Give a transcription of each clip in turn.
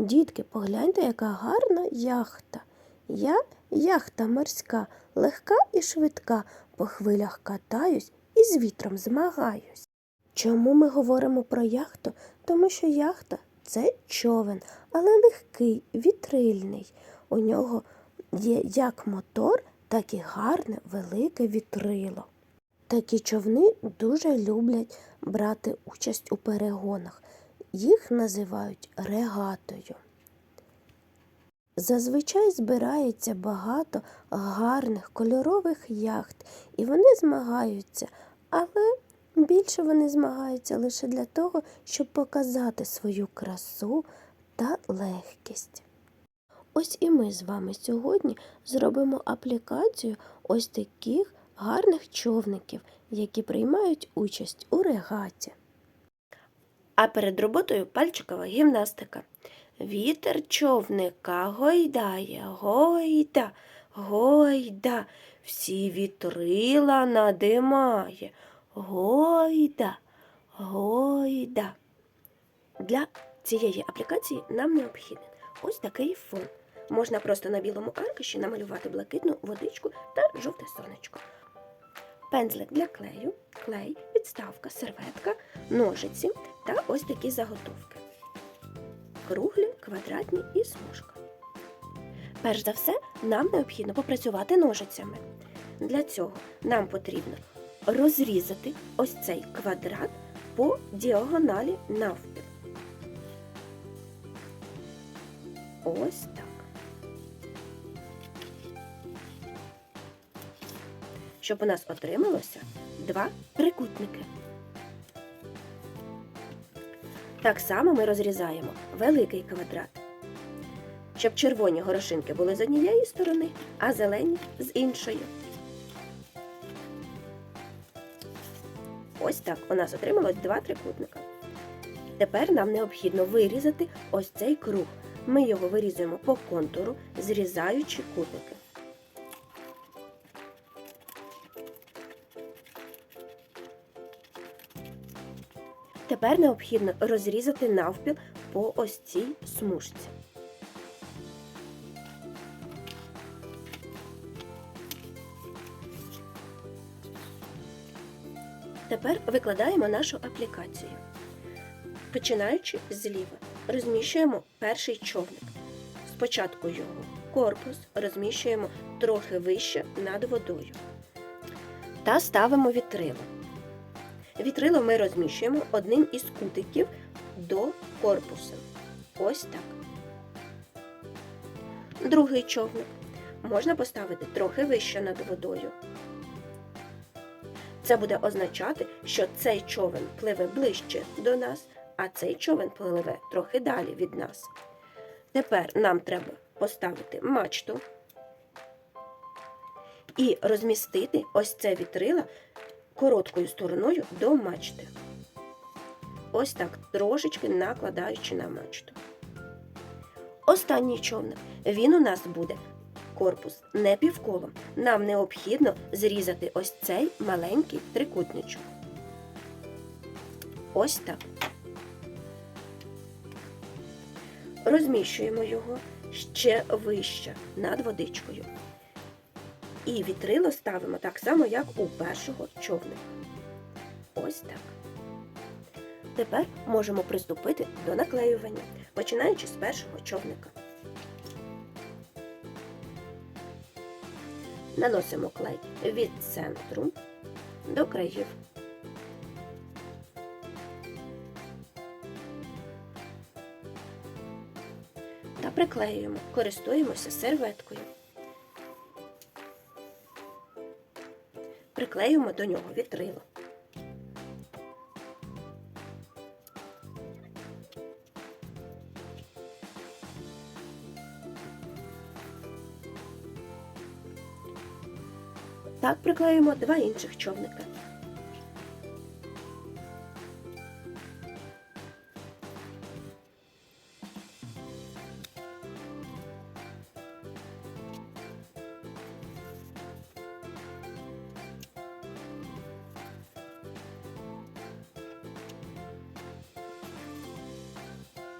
Дітки, погляньте, яка гарна яхта. Я яхта морська, легка і швидка, по хвилях катаюсь і з вітром змагаюсь. Чому ми говоримо про яхту? Тому що яхта це човен, але легкий, вітрильний. У нього є як мотор, так і гарне велике вітрило. Такі човни дуже люблять брати участь у перегонах. Їх називають регатою. Зазвичай збирається багато гарних кольорових яхт, і вони змагаються, але більше вони змагаються лише для того, щоб показати свою красу та легкість. Ось і ми з вами сьогодні зробимо аплікацію ось таких гарних човників, які приймають участь у регаті. А перед роботою пальчикова гімнастика. Вітер човника гойдає, гойда, гойда, всі вітрила надимає, гойда, гойда. Для цієї аплікації нам необхіден ось такий фон. Можна просто на білому аркуші намалювати блакитну водичку та жовте сонечко. Пензлик для клею, клей, підставка, серветка, ножиці та ось такі заготовки. Круглі, квадратні і смужка. Перш за все, нам необхідно попрацювати ножицями. Для цього нам потрібно розрізати ось цей квадрат по діагоналі навпіл. Ось так. Щоб у нас отрималося два трикутники. Так само ми розрізаємо великий квадрат, щоб червоні горошинки були з однієї сторони, а зелені з іншої. Ось так у нас отрималось два трикутника. Тепер нам необхідно вирізати ось цей круг. Ми його вирізуємо по контуру, зрізаючи кутики. Тепер необхідно розрізати навпіл по ось цій смужці. Тепер викладаємо нашу аплікацію. Починаючи зліва, розміщуємо перший човник. Спочатку його корпус розміщуємо трохи вище над водою. Та ставимо вітрило. Вітрило ми розміщуємо одним із кутиків до корпусу. Ось так. Другий човник можна поставити трохи вище над водою. Це буде означати, що цей човен пливе ближче до нас, а цей човен пливе трохи далі від нас. Тепер нам треба поставити мачту і розмістити ось це вітрило короткою стороною до мачти. Ось так, трошечки накладаючи на мачту. Останній човник. Він у нас буде корпус не півколом. Нам необхідно зрізати ось цей маленький трикутничок. Ось так. Розміщуємо його ще вище над водичкою. І вітрило ставимо так само, як у першого човника. Ось так. Тепер можемо приступити до наклеювання, починаючи з першого човника. Наносимо клей від центру до країв. Та приклеюємо, користуємося серветкою. Приклеюємо до нього вітрило. Так приклеїмо два інших човника.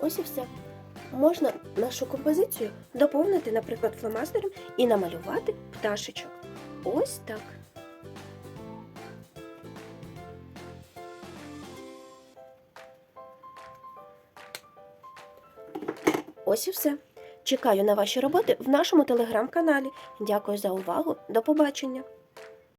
Ось і все. можна нашу композицію доповнити, наприклад, фломастером і намалювати пташечок. Ось так. Ось і все. Чекаю на ваші роботи в нашому телеграм-каналі. Дякую за увагу. До побачення!